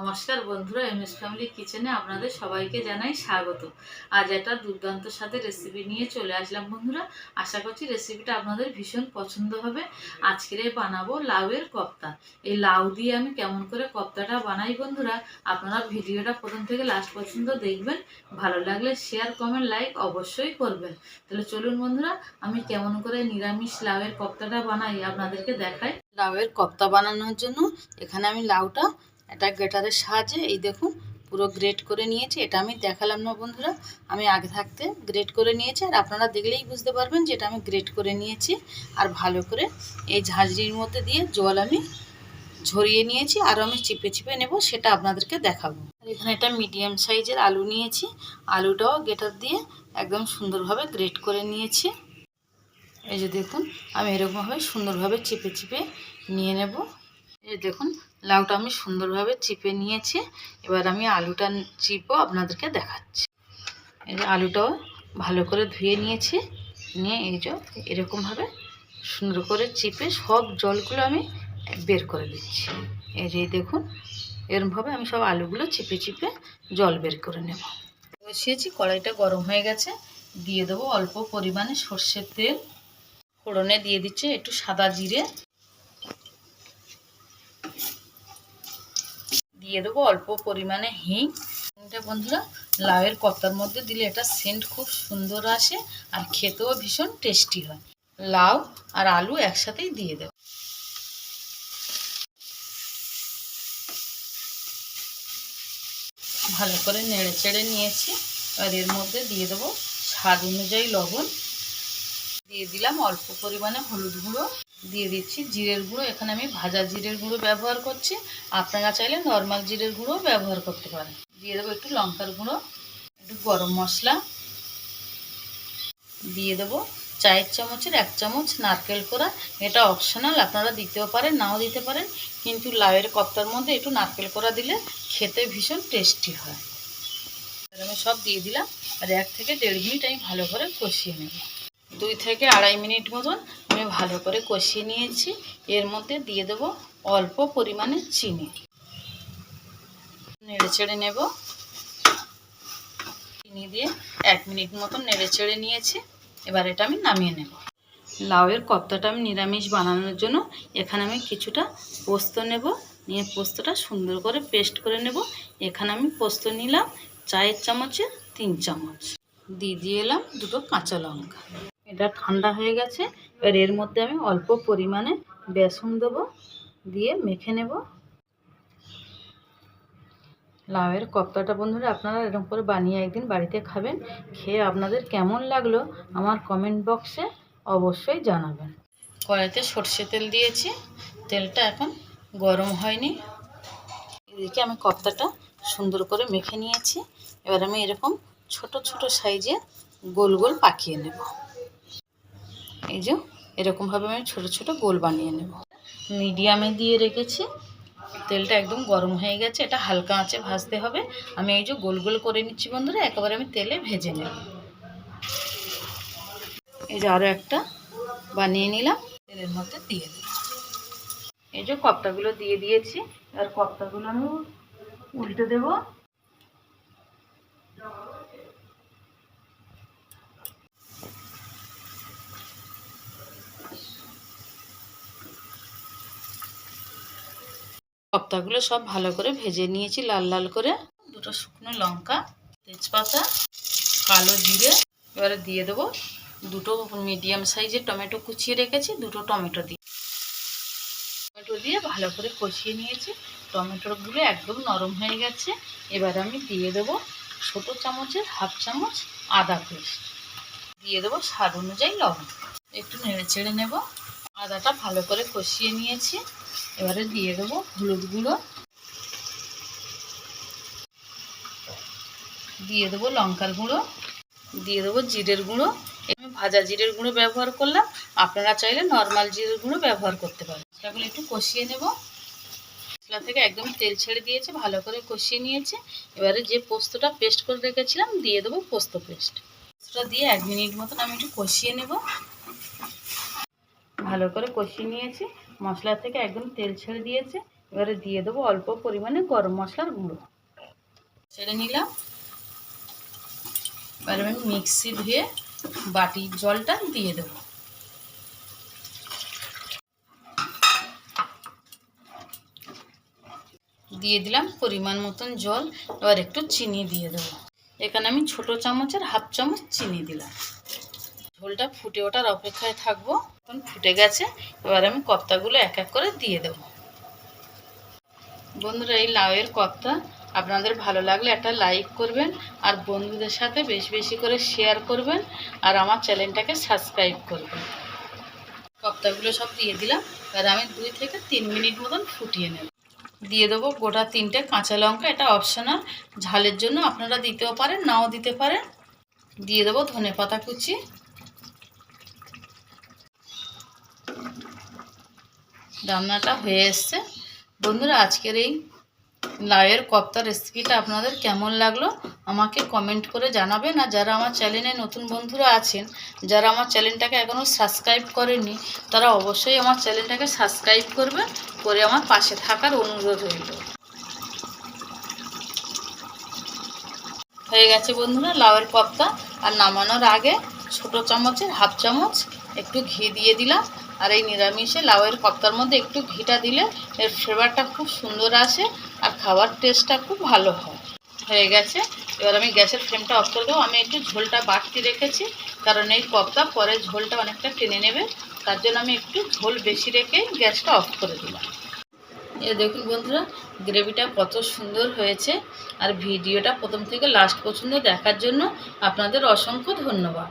নমস্কার বন্ধুরা M S family কিচেনে আপনাদের সবাইকে জানাই স্বাগত। আজ একটা দুর্দান্ত স্বাদে রেসিপি নিয়ে চলে আসলাম বন্ধুরা। আশা করছি রেসিপিটা আপনাদের ভীষণ পছন্দ হবে। আজকের বানাবো লাউয়ের কপ্তা। এই লাউ দিয়ে আমি কেমন করে কপ্তাটা বানাই বন্ধুরা, আপনারা ভিডিওটা প্রথম থেকে লাস্ট পর্যন্ত দেখবেন। ভালো লাগলে শেয়ার কমেন্ট লাইক অবশ্যই করবেন। তাহলে চলুন বন্ধুরা, আমি কেমন করে নিরামিষ লাউয়ের কপ্তাটা বানাই আপনাদেরকে দেখাই। লাউয়ের কপ্তা বানানোর জন্য এখানে আমি লাউটা একটা গ্রেটারের সাহায্যে এই দেখুন পুরো গ্রেট করে নিয়েছি, এটা আমি দেখালাম না বন্ধুরা, আমি আগে থাকতে গ্রেট করে নিয়েছি, আর আপনারা দেখলেই বুঝতে পারবেন যে এটা আমি গ্রেট করে নিয়েছি, আর ভালো করে এই ঝাঁঝরির মধ্যে দিয়ে জল আমি ঝরিয়ে নিয়েছি, আর আমি চিপে চিপে নেব, সেটা আপনাদেরকে দেখাবো। এখানে একটা মিডিয়াম সাইজের আলু নিয়েছি, আলুটাও গেটার দিয়ে একদম সুন্দরভাবে গ্রেট করে নিয়েছি। এই যে দেখুন, আমি এরকমভাবে সুন্দরভাবে চিপে চিপে নিয়ে নেব। এই দেখুন, লাউটা আমি সুন্দরভাবে চিপে নিয়েছি। এবার আমি আলুটা চিপও আপনাদেরকে দেখাচ্ছি। এই যে আলুটাও ভালো করে ধুয়ে নিয়েছি। নিয়ে এই যে এরকমভাবে সুন্দর করে চিপে সব জলগুলো আমি বের করে দিচ্ছি। এই যে দেখুন, এরমভাবে আমি সব আলুগুলো চিপে চিপে জল বের করে নেব। বসিয়েছি, কড়াইটা গরম হয়ে গেছে। দিয়ে দেবো অল্প পরিমাণে সর্ষের তেল। ফোড়নে দিয়ে দিচ্ছে একটু সাদা জিরে। দিয়ে দেবো, অল্প পরিমাণে হিং। এটা বন্ধুরা, লাউয়ের কপ্তার মধ্যে দিলে এটা সেন্ট খুব সুন্দর আসে আর খেতেও ভীষণ টেস্টি হয়। লাউ আর আলু একসাথেই দিয়ে দেবো। ভালো করে নেড়ে চেড়ে নিয়েছি। আর এর মধ্যে দিয়ে দেবো স্বাদ অনুযায়ী লবণ। দিয়ে দিলাম অল্প পরিমাণে হলুদ গুঁড়ো। দিয়ে দিচ্ছি জিরের গুঁড়ো। এখানে আমি ভাজা জিরের গুঁড়ো ব্যবহার করছি। আপনারা চাইলে নর্মাল জিরের গুঁড়ো ব্যবহার করতে পারেন। দিয়ে দেবো একটু লঙ্কার গুঁড়ো, একটু গরম মশলা। দিয়ে দেবো চায়ের চামচের এক চামচ নারকেল কোড়া। এটা অপশনাল আপনারা দিতেও পারেন, নাও দিতে পারেন। কিন্তু লাউয়ের কপ্তার মধ্যে একটু নারকেল কোড়া দিলে খেতে ভীষণ টেস্টি হয়। আমি সব দিয়ে দিলাম, আর এক থেকে দেড় মিনিট আমি ভালো করে কষিয়ে নেব। দুই থেকে আড়াই মিনিট মতন আমি ভালো করে কষিয়ে নিয়েছি। এর মধ্যে দিয়ে দেবো অল্প পরিমাণে চিনি। নেড়ে চেড়ে নেব। চিনি দিয়ে এক মিনিট মতন নেড়ে চেড়ে নিয়েছি। এবার এটা আমি নামিয়ে নেব। লাউয়ের কপ্তাটা আমি নিরামিষ বানানোর জন্য এখানে আমি কিছুটা পোস্ত নেব। নিয়ে পোস্তটা সুন্দর করে পেস্ট করে নেব। এখানে আমি পোস্ত নিলাম, চায়ের চামচে তিন চামচ। দিয়ে দিয়ে এলাম দুটো কাঁচা লঙ্কা। এটা ঠান্ডা হয়ে গেছে, এবার এর মধ্যে আমি অল্প পরিমাণে বেসন দেবো, দিয়ে মেখে নেব। লাউয়ের কপ্তাটা বন্ধুরা আপনারা এরকম করে বানিয়ে একদিন বাড়িতে খাবেন, খেয়ে আপনাদের কেমন লাগল আমার কমেন্ট বক্সে অবশ্যই জানাবেন। কড়াইতে সর্ষে তেল দিয়েছি, তেলটা এখন গরম হয়নি। এদিকে আমি কপ্তাটা সুন্দর করে মেখে নিয়েছি, এবার আমি এরকম ছোট ছোট সাইজে গোল গোল পাকিয়ে নেব। এই যে, এরকমভাবে আমি ছোট ছোট গোল বানিয়ে নেব। মিডিয়ামে দিয়ে রেখেছি। তেলটা একদম গরম হয়ে গেছে। এটা হালকা আঁচে ভাজতে হবে। আমি এই যে গোল গোল করে নিচ্ছি বন্ধুরা, একেবারে আমি তেলে ভেজে নেব। এই যে আরও একটা বানিয়ে নিলাম। তেলের মধ্যে দিয়ে দিই এই যে কপ্তাগুলো দিয়ে দিয়েছি। আর কপ্তাগুলো আমি উল্টে দেবো। কপ্তাগুলো সব ভালো করে ভেজে নিয়েছি, লাল লাল করে। দুটো শুকনো লঙ্কা, তেজপাতা, কালো জিরে। এবারে দিয়ে দেবো দুটো মিডিয়াম সাইজের টমেটো কুচিয়ে রেখেছি, দুটো টমেটো দিয়ে। টমেটো দিয়ে ভালো করে কষিয়ে নিয়েছি। টমেটোগুলো একদম নরম হয়ে গেছে। এবার আমি দিয়ে দেবো ছোটো চামচের হাফ চামচ আদা পেস্ট। দিয়ে দেবো স্বাদ অনুযায়ী লবণ। একটু নেড়ে চেড়ে নেব। আদাটা ভালো করে কষিয়ে নিয়েছি। এবারে দিয়ে দেবো হলুদ গুঁড়ো। দিয়ে দেবো লঙ্কার গুঁড়ো। দিয়ে দেবো জিরের গুঁড়ো। আমি ভাজা জিরের গুঁড়ো ব্যবহার করলাম। আপনারা চাইলে নর্মাল জিরের গুঁড়ো ব্যবহার করতে পারেন। মশলাগুলো একটু কষিয়ে নেব। মশলা থেকে একদম তেল ছেড়ে দিয়েছে, ভালো করে কষিয়ে নিয়েছে। এবারে যে পোস্তটা পেস্ট করে রেখেছিলাম, দিয়ে দেবো পোস্ত পেস্ট পোস্তটা দিয়ে এক মিনিট মতন আমি একটু কষিয়ে নেব। ভালো করে কষিয়ে নিয়েছি। মশলা থেকে একদম তেল ছেড়ে দিয়েছে। এবারে দিয়ে দেবো অল্প পরিমাণে গরম মশলার গুঁড়ো। ছেড়ে নিলাম। এবারে আমি মিক্সি ধুয়ে বাটির জলটা দিয়ে দেবো। দিয়ে দিলাম পরিমাণ মতন জল। এবার একটু চিনি দিয়ে দেবো। এখানে আমি ছোট চামচের হাফ চামচ চিনি দিলাম। ঝোলটা ফুটে ওঠার অপেক্ষায় থাকব। এখন ফুটে গেছে, এবার আমি কপ্তাগুলো এক এক করে দিয়ে দেবো। বন্ধুরা, এই লাউয়ের কপ্তা আপনাদের ভালো লাগলে একটা লাইক করবেন আর বন্ধুদের সাথে বেশি বেশি করে শেয়ার করবেন আর আমার চ্যানেলটাকে সাবস্ক্রাইব করবেন। কপ্তাগুলো সব দিয়ে দিলাম, এবার আমি দুই থেকে তিন মিনিট মতন ফুটিয়ে নেব। দিয়ে দেবো গোটা তিনটে কাঁচা লঙ্কা, এটা অপশনাল ঝালের জন্য আপনারা দিতেও পারেন, নাও দিতে পারেন। দিয়ে দেবো ধনে পাতা কুচি। রান্নাটা হয়ে এসছে। বন্ধুরা, আজকের এই লাউয়ের কপ্তা রেসিপিটা আপনাদের কেমন লাগল আমাকে কমেন্ট করে জানাবেন। আর যারা আমার চ্যানেলে নতুন বন্ধুরা আছেন, যারা আমার চ্যানেলটাকে এখনও সাবস্ক্রাইব করেনি তারা অবশ্যই আমার চ্যানেলটাকে সাবস্ক্রাইব করবেন, করে আমার পাশে থাকার অনুরোধ রইল। হয়ে গেছে বন্ধুরা লাউয়ের কপ্তা। আর নামানোর আগে ছোট চামচের হাফ চামচ একটু ঘি দিয়ে দিলাম। আর এই নিরামিষে লাউয়ের কপ্তার মধ্যে একটু ঘিটা দিলে এর ফ্লেভারটা খুব সুন্দর আসে আর খাওয়ার টেস্টটা খুব ভালো হয়। হয়ে গেছে। এবার আমি গ্যাসের ফ্লেমটা অফ করে দেবো। আমি একটু ঝোলটা বাড়তি রেখেছি, কারণ এই কপ্তা পরে ঝোলটা অনেকটা টেনে নেবে। তার জন্য আমি একটু ঝোল বেশি রেখে গ্যাসটা অফ করে দিলাম। এ দেখুন বন্ধুরা গ্রেভিটা কত সুন্দর হয়েছে। আর ভিডিওটা প্রথম থেকে লাস্ট পর্যন্ত দেখার জন্য আপনাদের অসংখ্য ধন্যবাদ।